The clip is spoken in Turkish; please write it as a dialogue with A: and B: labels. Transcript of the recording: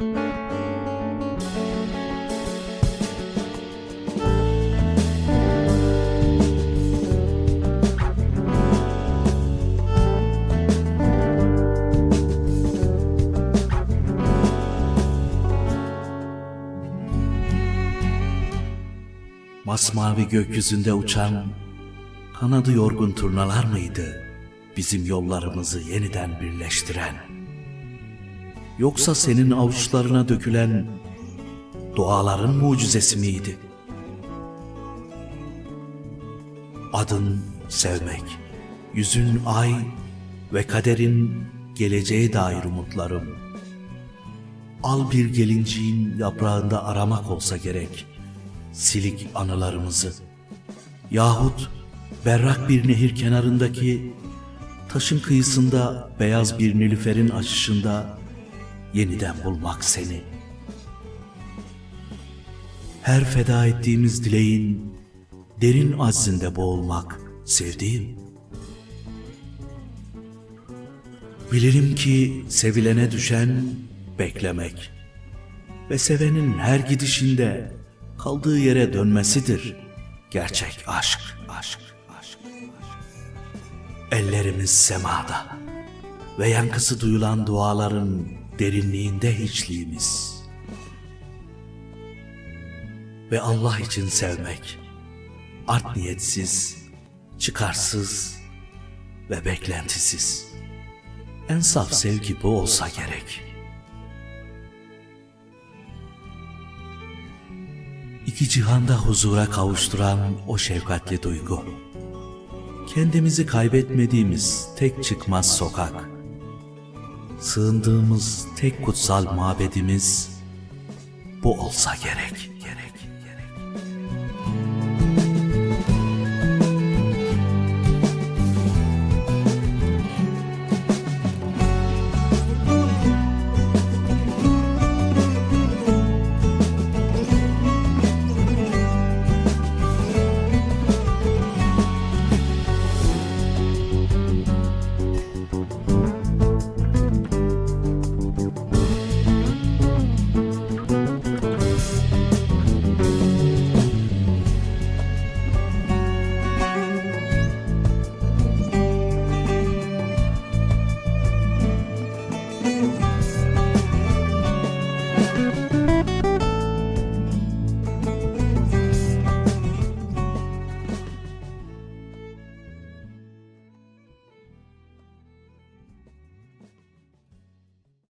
A: Masmavi gökyüzünde uçan kanadı yorgun turnalar mıydı bizim yollarımızı yeniden birleştiren? Yoksa senin avuçlarına dökülen duaların mucizesi miydi? Adın sevmek, yüzün ay ve kaderin geleceğe dair umutlarım. Al bir gelinciğin yaprağında aramak olsa gerek silik anılarımızı. Yahut berrak bir nehir kenarındaki taşın kıyısında beyaz bir nilüferin açışında yeniden bulmak seni. Her feda ettiğimiz dileğin derin aczinde boğulmak sevdiğim. Bilirim ki sevilene düşen beklemek ve sevenin her gidişinde kaldığı yere dönmesidir. Gerçek aşk, aşk, aşk, aşk. Ellerimiz semada ve yankısı duyulan duaların derinliğinde hiçliğimiz. Ve Allah için sevmek, art niyetsiz, çıkarsız ve beklentisiz. En saf sevgi bu olsa gerek.'' İki cihanda huzura kavuşturan o şefkatli duygu. Kendimizi kaybetmediğimiz tek çıkmaz sokak. Sığındığımız tek kutsal mabedimiz bu olsa gerek, gerek.